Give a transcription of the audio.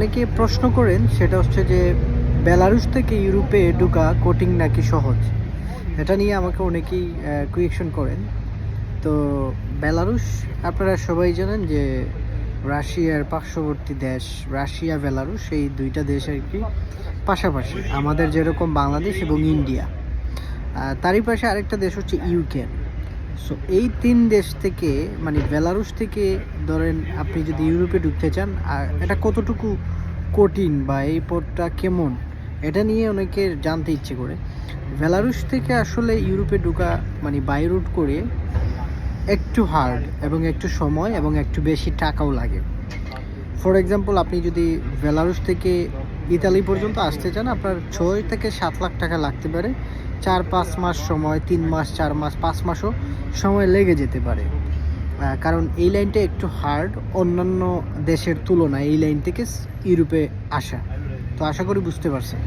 অনেকে প্রশ্ন করেন, সেটা হচ্ছে যে বেলারুস থেকে ইউরোপে ঢুকা কোটিং নাকি সহজ? এটা নিয়ে আমাকে অনেকেই কুয়েকশন করেন। তো বেলারুস আপনারা সবাই জানেন যে রাশিয়ার পার্শ্ববর্তী দেশ, রাশিয়া বেলারুস এই দুইটা দেশ আর কি পাশাপাশি। আমাদের যেরকম বাংলাদেশ এবং ইন্ডিয়া। তারই পাশে আরেকটা দেশ হচ্ছে ইউক্রেন। সো এই তিন দেশ থেকে মানে বেলারুস থেকে, ধরেন আপনি যদি ইউরোপে ঢুকতে চান আর এটা কতটুকু কঠিন বা এই পথটা কেমন? এটা নিয়ে অনেকে জানতে ইচ্ছে করে। বেলারুস থেকে আসলে ইউরোপে ঢুকা মানে বাই রুট করে একটু হার্ড এবং একটু সময় এবং একটু বেশি টাকাও লাগে। ফর এক্সাম্পল আপনি যদি বেলারুস থেকে ইতালি পর্যন্ত আসতে চান, আপনার ছয় থেকে সাত লাখ টাকা লাগতে পারে। চার পাঁচ মাস সময়, তিন মাস, চার মাস, পাঁচ মাসও সময় লেগে যেতে পারে। কারণ এই লাইনটা একটু হার্ড অন্যান্য দেশের তুলনায় এই লাইন থেকে ইউরোপে আসা। তো আশা করি বুঝতে পারছেন।